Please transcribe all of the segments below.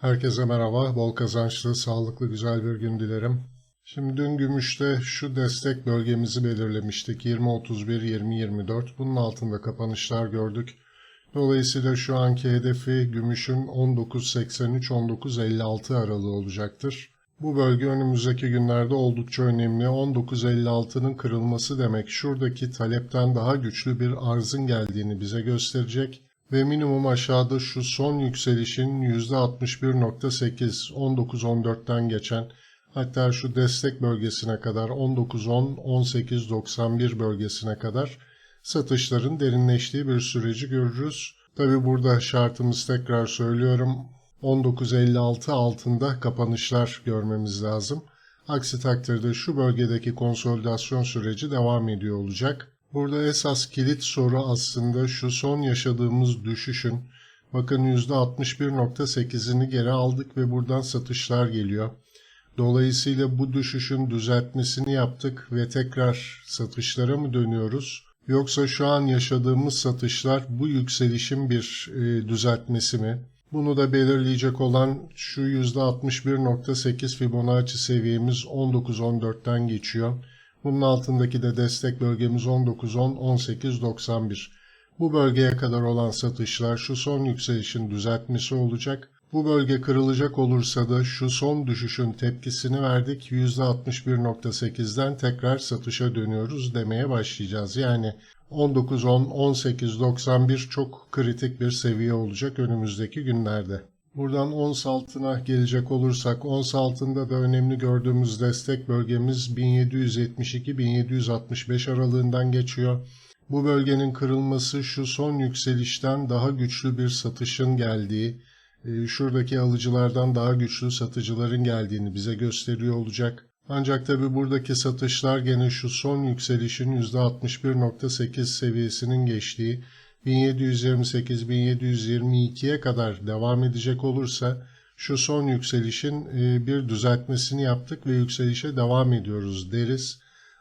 Herkese merhaba, bol kazançlı, sağlıklı, güzel bir gün dilerim. Şimdi dün gümüşte şu destek bölgemizi belirlemiştik. 20.31-20.24. Bunun altında kapanışlar gördük. Dolayısıyla şu anki hedefi gümüşün 19.83-19.56 aralığı olacaktır. Bu bölge önümüzdeki günlerde oldukça önemli. 19.56'nın kırılması demek şuradaki talepten daha güçlü bir arzın geldiğini bize gösterecek ve minimum aşağıda şu son yükselişin %61.8 19.14'ten geçen hatta şu destek bölgesine kadar 19.10 18.91 bölgesine kadar satışların derinleştiği bir süreci görürüz. Tabi burada şartımız tekrar söylüyorum 19.56 altında kapanışlar görmemiz lazım. Aksi takdirde şu bölgedeki konsolidasyon süreci devam ediyor olacak. Burada esas kilit soru aslında şu son yaşadığımız düşüşün bakın %61.8'ini geri aldık ve buradan satışlar geliyor. Dolayısıyla bu düşüşün düzeltmesini yaptık ve tekrar satışlara mı dönüyoruz? Yoksa şu an yaşadığımız satışlar bu yükselişin bir e, düzeltmesi mi? Bunu da belirleyecek olan şu %61.8 Fibonacci seviyemiz 19.14'ten geçiyor. Bunun altındaki de destek bölgemiz 19.10-18.91. Bu bölgeye kadar olan satışlar şu son yükselişin düzeltmesi olacak. Bu bölge kırılacak olursa da şu son düşüşün tepkisini verdik. %61.8'den tekrar satışa dönüyoruz demeye başlayacağız. Yani 19.10-18.91 çok kritik bir seviye olacak önümüzdeki günlerde. Buradan ons altına gelecek olursak ons altında da önemli gördüğümüz destek bölgemiz 1772-1765 aralığından geçiyor. Bu bölgenin kırılması şu son yükselişten daha güçlü bir satışın geldiği, e, şuradaki alıcılardan daha güçlü satıcıların geldiğini bize gösteriyor olacak. Ancak tabi buradaki satışlar gene şu son yükselişin %61.8 seviyesinin geçtiği 1728-1722'ye kadar devam edecek olursa şu son yükselişin bir düzeltmesini yaptık ve yükselişe devam ediyoruz deriz.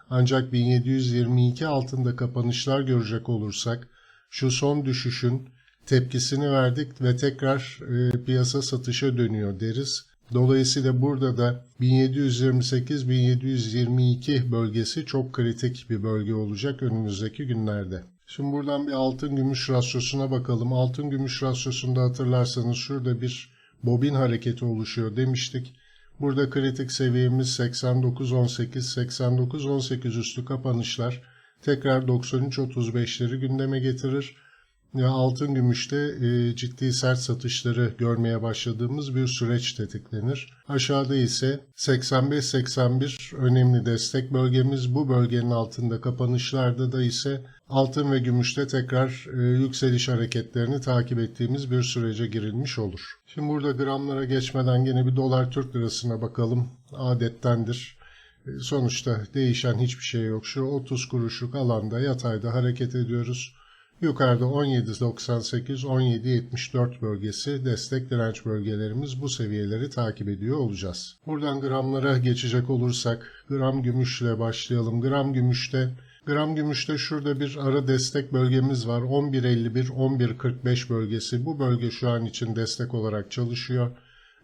Ancak 1722 altında kapanışlar görecek olursak şu son düşüşün tepkisini verdik ve tekrar piyasa satışa dönüyor deriz. Dolayısıyla burada da 1728-1722 bölgesi çok kritik bir bölge olacak önümüzdeki günlerde. Şimdi buradan bir altın gümüş rasyosuna bakalım. Altın gümüş rasyosunda hatırlarsanız şurada bir bobin hareketi oluşuyor demiştik. Burada kritik seviyemiz 89-18, 89-18 üstü kapanışlar tekrar 93-35'leri gündeme getirir. Altın gümüşte e, ciddi sert satışları görmeye başladığımız bir süreç tetiklenir. Aşağıda ise 85-81 önemli destek bölgemiz. Bu bölgenin altında kapanışlarda da ise altın ve gümüşte tekrar e, yükseliş hareketlerini takip ettiğimiz bir sürece girilmiş olur. Şimdi burada gramlara geçmeden gene bir dolar Türk lirasına bakalım. Adettendir. E, sonuçta değişen hiçbir şey yok. Şu 30 kuruşluk alanda yatayda hareket ediyoruz. Yukarıda 17.98-17.74 bölgesi destek direnç bölgelerimiz bu seviyeleri takip ediyor olacağız. Buradan gramlara geçecek olursak gram gümüşle başlayalım. Gram gümüşte Gram gümüşte şurada bir ara destek bölgemiz var. 11.51-11.45 bölgesi. Bu bölge şu an için destek olarak çalışıyor.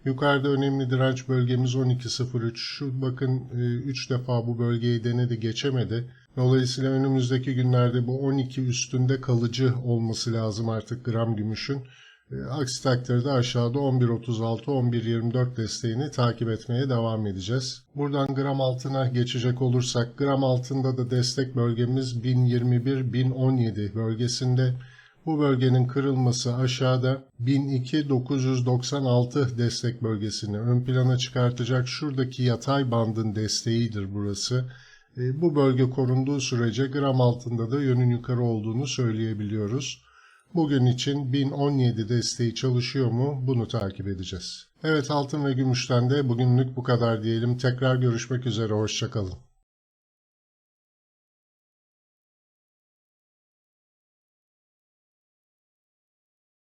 Yukarıda önemli direnç bölgemiz 12.03. Şu bakın 3 defa bu bölgeyi denedi geçemedi. Dolayısıyla önümüzdeki günlerde bu 12 üstünde kalıcı olması lazım artık gram gümüşün. Aksi takdirde aşağıda 11.36-11.24 desteğini takip etmeye devam edeceğiz. Buradan gram altına geçecek olursak gram altında da destek bölgemiz 1021-1017 bölgesinde. Bu bölgenin kırılması aşağıda 1002-996 destek bölgesini ön plana çıkartacak. Şuradaki yatay bandın desteğidir burası. Bu bölge korunduğu sürece gram altında da yönün yukarı olduğunu söyleyebiliyoruz. Bugün için 1017 desteği çalışıyor mu bunu takip edeceğiz. Evet altın ve gümüşten de bugünlük bu kadar diyelim. Tekrar görüşmek üzere hoşçakalın.